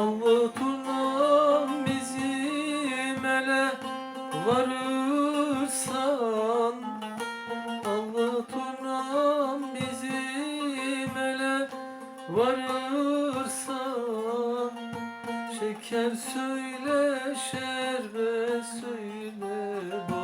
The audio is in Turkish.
Kanlı turnam bizim ele varırsan. Kanlı turnam bizim ele varırsan. Şeker söyle şerbet söyle bana